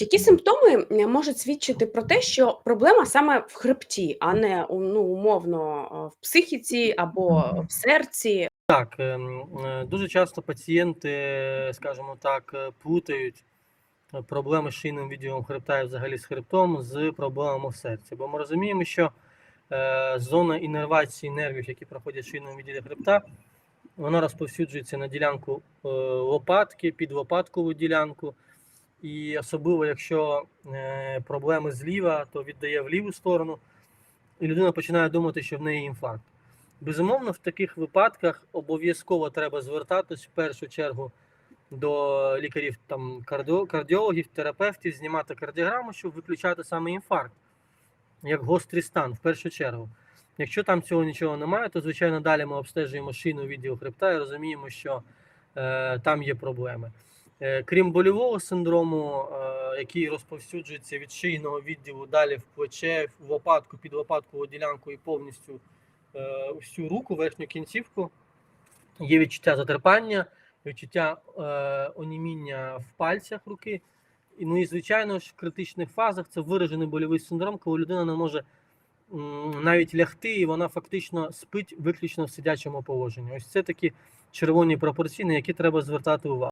Які симптоми е, можуть свідчити про те, що проблема саме в хребті, а не ну, умовно е, в психіці або в серці? Так, ем, е, дуже часто пацієнти, скажімо так, е, плутають е, проблеми з шийним відділом хребта і взагалі з хребтом з проблемами в серці. Бо ми розуміємо, що е, зона іннервації нервів, які проходять в шийному відділі хребта, вона розповсюджується на ділянку е, лопатки, підлопаткову ділянку. І особливо, якщо е, проблеми зліва, то віддає в ліву сторону, і людина починає думати, що в неї інфаркт. Безумовно, в таких випадках обов'язково треба звертатись в першу чергу до лікарів, там, кардіологів, терапевтів, знімати кардіограму, щоб виключати саме інфаркт, як гострий стан, в першу чергу. Якщо там цього нічого немає, то звичайно далі ми обстежуємо шийну відділ хребта і розуміємо, що е, там є проблеми. Е, крім болівого синдрому, е, який розповсюджується від шийного відділу далі в плече, в лопатку, під лопаткову ділянку і повністю е, всю руку, верхню кінцівку, є відчуття затерпання, відчуття е, оніміння в пальцях руки. І, ну і звичайно ж, в критичних фазах це виражений больовий синдром, коли людина не може навіть лягти, і вона фактично спить виключно в сидячому положенні. Ось це такі червоні пропорції, на які треба звертати увагу.